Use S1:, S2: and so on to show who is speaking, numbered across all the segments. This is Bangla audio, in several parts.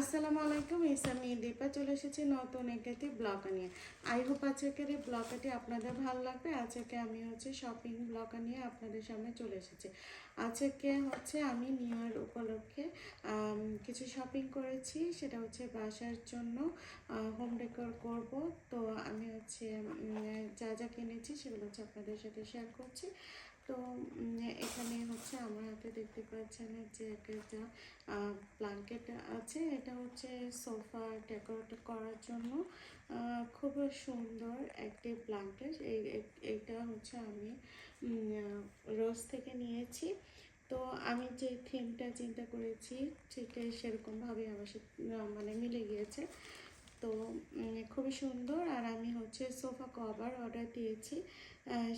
S1: আসসালামু আলাইকুম ইসামি দীপা চলে এসেছি নতুন একটি ব্লগ নিয়ে। আই হোপ আজকের এই ব্লগটি আপনাদের ভালো লাগবে। আজকে আমি হচ্ছে শপিং ব্লগ নিয়ে আপনাদের সামনে চলে এসেছি। আজকে হচ্ছে আমি নিউ ইয়ার উপলক্ষে কিছু শপিং করেছি। সেটা হচ্ছে বাসার জন্য হোম ডেকোর করব। তো আমি হচ্ছে যা যা কিনেছি সেগুলো হচ্ছে আপনাদের সাথে শেয়ার করছি। তো এখানে হচ্ছে আমার হাতে দেখতে পাচ্ছেন যে একটা ব্ল্যাঙ্কেট আছে। এটা হচ্ছে সোফা ডেকোরেট করার জন্য। খুব সুন্দর একটি এই- এইটা হচ্ছে আমি রোজ থেকে নিয়েছি। তো আমি যে থিমটা চিন্তা করেছি ঠিক সেরকমভাবে আমার সাথে মানে মিলে গিয়েছে। তো খুবই সুন্দর। আর আমি হচ্ছে সোফা কভার অর্ডার দিয়েছি।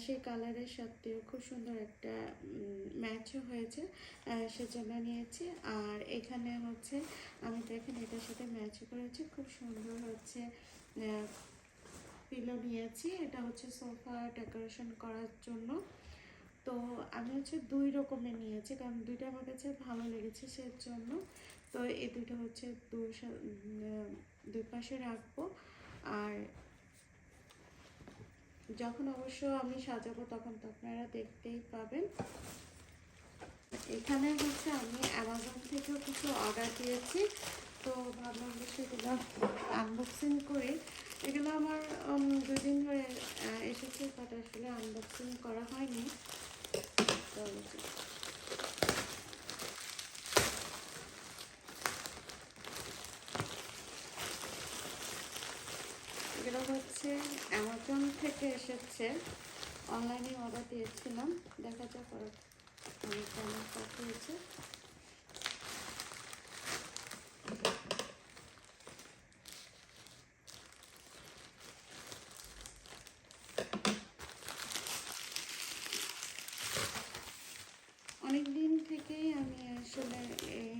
S1: সেই কালারের সাথেও খুব সুন্দর একটা ম্যাচও হয়েছে। সেজন্য নিয়েছি। আর এখানে হচ্ছে, আমি দেখেন এটার সাথে ম্যাচ করেছি। খুব সুন্দর হচ্ছে পিলো নিয়েছি। এটা হচ্ছে সোফা ডেকোরেশন করার জন্য। তো আমি হচ্ছে দুই রকমের নিয়েছি, কারণ দুইটা আমার কাছে ভালো লেগেছে সেজন্য। তো এই দুটো হচ্ছে দুই পাশে রাখব। আর যখন অবশ্য আমি সাজাবো তখন তো আপনারা দেখতেই পাবেন। এখানে হচ্ছে আমি অ্যামাজন থেকেও কিছু অর্ডার দিয়েছি। তো ভাবলাম যে সেগুলো আনবক্সিং করি। এগুলো আমার উম, দুই দিন ধরে এসেছে বাট আসলে আনবক্সিং করা হয়নি। তো এগুলো হচ্ছে অ্যামাজন থেকে এসেছে। অনলাইনে অর্ডার দিয়েছিলাম। দেখা যাক ওরা আমি কেমন পাঠিয়েছে অনেক দিন থেকেই আমি আসলে এই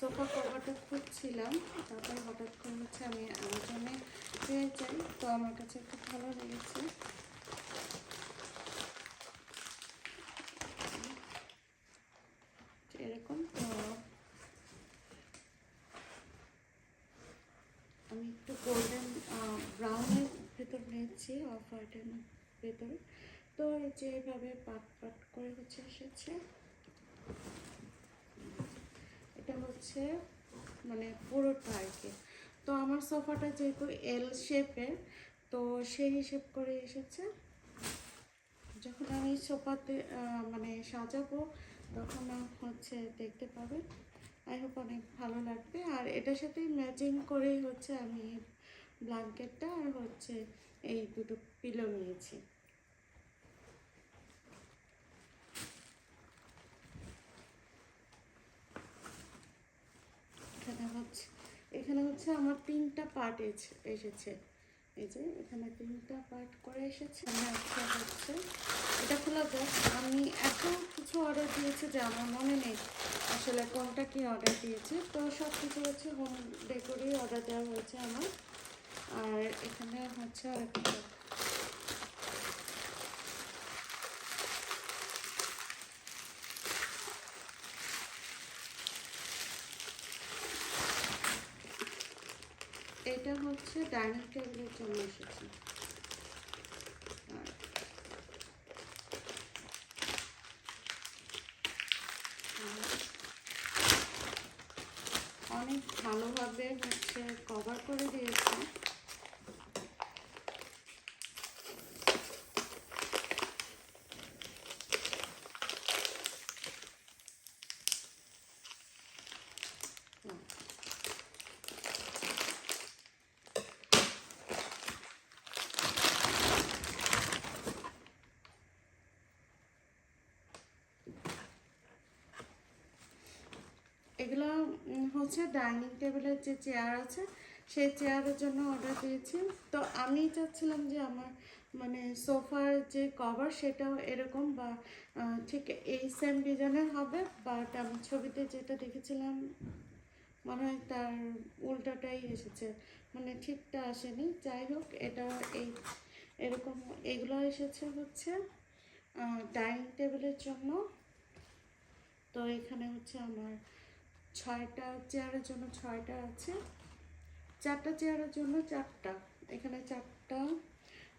S1: সোফা কভারটা খুঁজছিলাম, তারপর হঠাৎ করে হচ্ছে আমি অ্যামাজনে পেয়ে যাই, তো আমার কাছে খুব ভালো লেগেছে। এরকম, তো আমি একটু গোল্ডেন ব্রাউনের ভেতর নিয়েছি অফ হোয়াইটের ভেতর। তো এই যে পাট পাট করে হচ্ছে এসেছে এটা হচ্ছে মানে পুরোটা আর কি। তো আমার সোফাটা যেহেতু এল শেপের তো সেই হিসেব করে এসেছে। যখন আমি সোফাতে মানে সাজাবো, তখন হচ্ছে দেখতে পাবেন আই হোপ অনেক ভালো লাগবে। আর এটার সাথে ম্যাচিং করেই হচ্ছে আমি ব্ল্যাঙ্কেটটা আর হচ্ছে এই দুটো পিলো নিয়েছি এখানে হচ্ছে এখানে হচ্ছে আমার তিনটা পার্ট এসেছে। এই যে, এখানে তিনটা পার্ট করে এসেছে। হচ্ছে এটা খোলা যাক। আমি এত কিছু অর্ডার দিয়েছি যে আমার মনে নেই আসলে কোনটা কি অর্ডার দিয়েছে। তো সব কিছু হচ্ছে হোম ডেকোরেই অর্ডার দেওয়া হয়েছে আমার। আর এখানে হচ্ছে আর একটা এটা হচ্ছে ডাইনিং টেবিলের জন্য এসেছে। অনেক ভালোভাবে হচ্ছে কভার করে দিয়েছে হুম। এগুলো উম, হচ্ছে ডাইনিং টেবিলের যে চেয়ার আছে, সেই চেয়ারের জন্য অর্ডার দিয়েছি। তো আমি চাচ্ছিলাম যে আমার মানে সোফার যে কভার সেটাও এরকম বা ঠিক এই সেম ডিজাইনের হবে বাট আমি ছবিতে যেটা দেখেছিলাম, মনে হয় তার উল্টোটাই এসেছে। মানে ঠিকটা আসেনি। যাই হোক, এটা এই, এরকম এগুলো এসেছে হচ্ছে ডাইনিং টেবিলের জন্য। তো এখানে হচ্ছে আমার ছয়টা চেয়ারের জন্য ছয়টা আছে। চারটা চেয়ারের জন্য চারটা। এখানে চারটা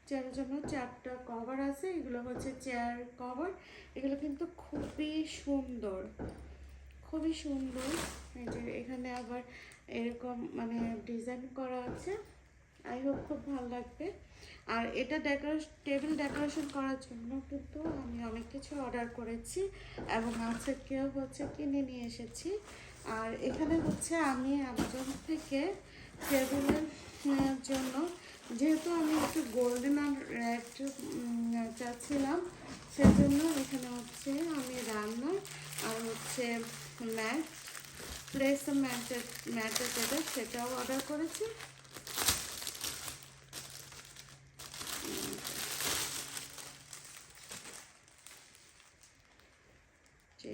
S1: চেয়ারের জন্য চারটা কভার আছে। এগুলো হচ্ছে চেয়ার কভার। এগুলো কিন্তু খুবই সুন্দর। খুবই সুন্দর। এই যে এখানে আবার এরকম মানে ডিজাইন করা আছে। আই হোপ খুব ভালো লাগবে। আর এটা ডেকোরেশন টেবিল ডেকোরেশন করার জন্য কিন্তু আমি অনেক কিছু অর্ডার করেছি এবং আজকেও হচ্ছে কিনে নিয়ে এসেছি। আর এখানে হচ্ছে আমি অ্যামাজন থেকে টেবিলের জন্য যেহেতু আমি একটু গোল্ডেন আর রেড চাচ্ছিলাম, সেজন্য এখানে হচ্ছে আমি রান্না আর হচ্ছে ম্যাট প্লেস ম্যাটের ম্যাটের যেটা সেটাও অর্ডার করেছি।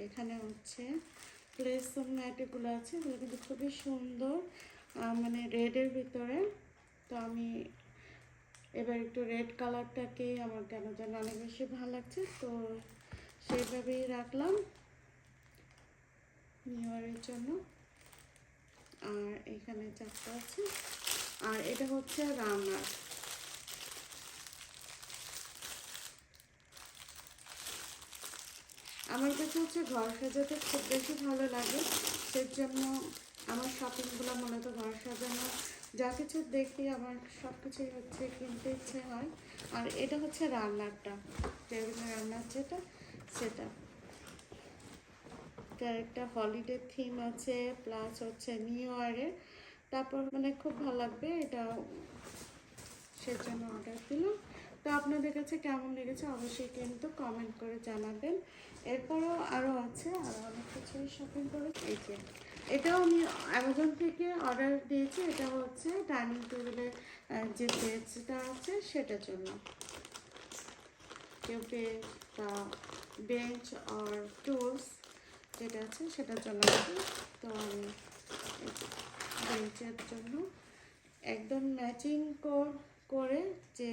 S1: এখানে হচ্ছে প্লেস ম্যাটগুলো আছে, এগুলো কিন্তু খুবই সুন্দর মানে রেডের ভিতরে। তো আমি এবার একটু রেড কালারটাকেই আমার কেন যেন অনেক বেশি ভালো লাগছে, তো সেইভাবেই রাখলাম নিউ ইয়ারের জন্য। আর এখানে চারটা আছে, আর এটা হচ্ছে রান্নার। আমার কাছে হচ্ছে ঘর সাজাতে খুব বেশি ভালো লাগে। সেই জন্য আমার শপিংগুলো মূলত ঘর সাজানো। যা কিছু দেখি আমার সব কিছুই হচ্ছে কিনতে ইচ্ছে হয়। আর এটা হচ্ছে রান্নারটা। টেবিলে রান্নার যেটা, সেটা। এটার একটা হলিডে থিম আছে প্লাস হচ্ছে নিউ ইয়ারের তারপর মানে খুব ভালো লাগবে এটা সেজন্য অর্ডার দিলাম। তো আপনাদের কাছে কেমন লেগেছে অবশ্যই কিন্তু কমেন্ট করে জানাবেন। এরপরও আরও আছে আরও অনেক কিছুই শপিং করে এই যে, এটাও আমি অ্যামাজন থেকে অর্ডার দিয়েছি, এটা হচ্ছে ডাইনিং টেবিলের যে বেঞ্চটা আছে সেটার জন্য। কেউ বা বেঞ্চ আর টুলস যেটা আছে সেটার জন্য তো আমি বেঞ্চের জন্য একদম ম্যাচিং করে যে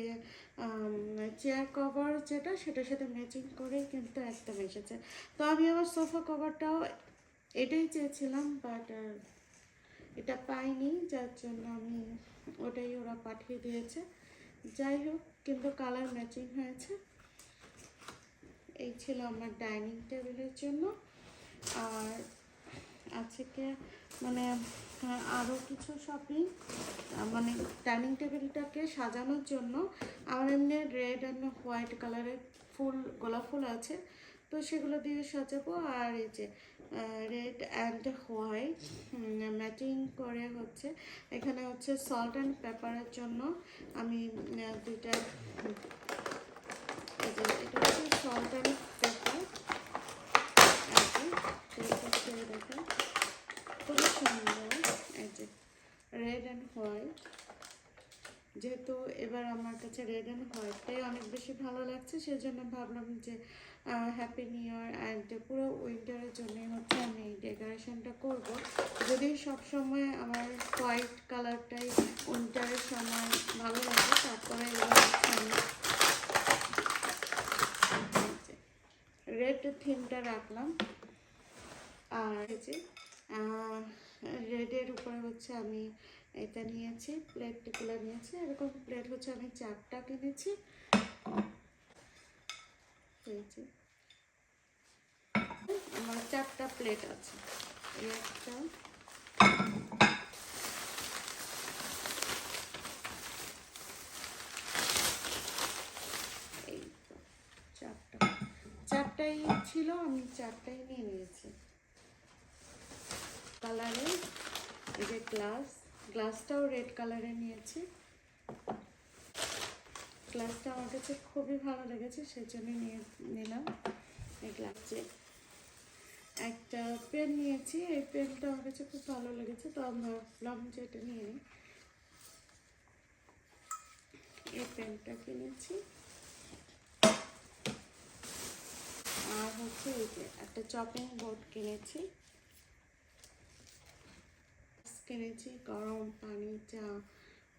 S1: চেয়ার কভার যেটা, সেটার সাথে ম্যাচিং করে কিন্তু একদম এসেছে তো আমি আমার সোফা কভারটাও এটাই চেয়েছিলাম বাট এটা পাইনি, যার জন্য আমি ওটাই ওরা পাঠিয়ে দিয়েছে। যাই হোক, কিন্তু কালার ম্যাচিং হয়েছে। এই ছিল আমার ডাইনিং টেবিলের জন্য। আর আজকে মানে আহ, আরও কিছু শপিং মানে ডাইনিং টেবিলটাকে সাজানোর জন্য আমার এমনি রেড অ্যান্ড হোয়াইট কালারের ফুল গোলাপ ফুল আছে। তো সেগুলো দিয়ে সাজাবো। আর এই যে রেড অ্যান্ড হোয়াইট ম্যাচিং করে হচ্ছে। এখানে হচ্ছে সল্ট অ্যান্ড পেপারের জন্য আমি দুইটা এটা হচ্ছে সল্ট অ্যান্ড পেপার আর কি পরিষ্কার করে দেখেন খুবই সুন্দর এই যে রেড অ্যান্ড হোয়াইট যেহেতু এবার আমার কাছে রেড অ্যান্ড হোয়াইটটাই অনেক বেশি ভালো লাগছে, সেজন্য ভাবলাম যে হ্যাপি নিউ ইয়ার অ্যান্ড পুরো উইন্টারের জন্য হচ্ছে আমি এই ডেকোরেশনটা করব। যদি সব সময় আমার হোয়াইট কালারটাই উইন্টারের সময় ভালো লাগে, তারপরে রেড থিমটা রাখলাম। আর রেডের উপরে হচ্ছে আমি এটা নিয়েছি, প্লেটগুলো নিয়েছি। এরকম প্লেট হচ্ছে আমি চারটা কিনেছি। আমার চারটা প্লেট আছে। এই একটা। চারটাই ছিল, আমি চারটাই নিয়ে নিয়েছি। কালারে এই যে গ্লাস। গ্লাসটাও রেড কালারে নিয়েছি। গ্লাসটা আমার কাছে খুবই ভালো লেগেছে সেই জন্য নিয়ে, নিলাম এই গ্লাসে। একটা পেন নিয়েছি, এই পেনটা আমার কাছে খুব ভালো লেগেছে, তো আমরা ভাবলাম যে এটা নিয়ে নিই। এই পেনটা কিনেছি। আর হচ্ছে এই যে একটা চপিং বোর্ড কিনেছি। কিনেছি, গরম পানি চা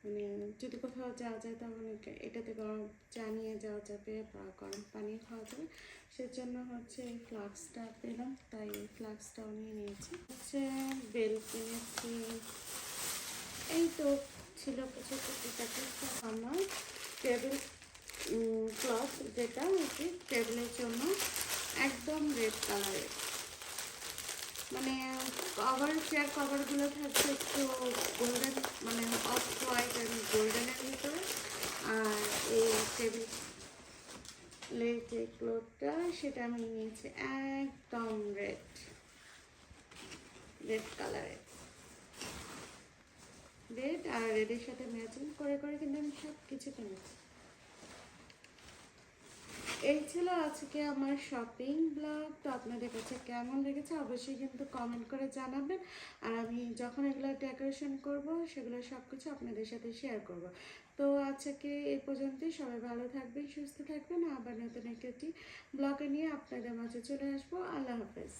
S1: মানে যদি কোথাও যাওয়া যায় তখন এটাতে গরম চা নিয়ে যাওয়া যাবে বা গরম পানি খাওয়া যাবে। সেজন্য হচ্ছে এই ফ্লাক্সটা পেলাম, তাই এই ফ্লাক্সটাও নিয়ে নিয়েছি। হচ্ছে বেল কিনেছি, এই তো ছিল কিছু আমার টেবিল ক্লথ যেটা কি টেবিলের জন্য একদম রেড কালারের মানে কভার চেয়ার কভারগুলো থাকছে একটু গোল্ডেন মানে অফ হোয়াইট অ্যান্ড গোল্ডেনের ভিতরে। আর এই টেবিল যে ক্লোথটা সেটা আমি নিয়েছি একদম রেড রেড কালারের রেড আর রেডের সাথে ম্যাচিং করে করে কিন্তু আমি সব কিছু কিনেছি এই ছিল আজকে আমার শপিং ব্লগ তো আপনাদের কাছে কেমন লেগেছে অবশ্যই কিন্তু কমেন্ট করে জানাবেন। আর আমি যখন এগুলো ডেকোরেশন করব, সেগুলো সব কিছু আপনাদের সাথে শেয়ার করব। তো আজকে এই পর্যন্তই। সবাই ভালো থাকবেন, সুস্থ থাকবেন। আবার নতুন একটি ব্লগে নিয়ে আপনাদের মাঝে চলে আসব। আল্লাহ হাফেজ।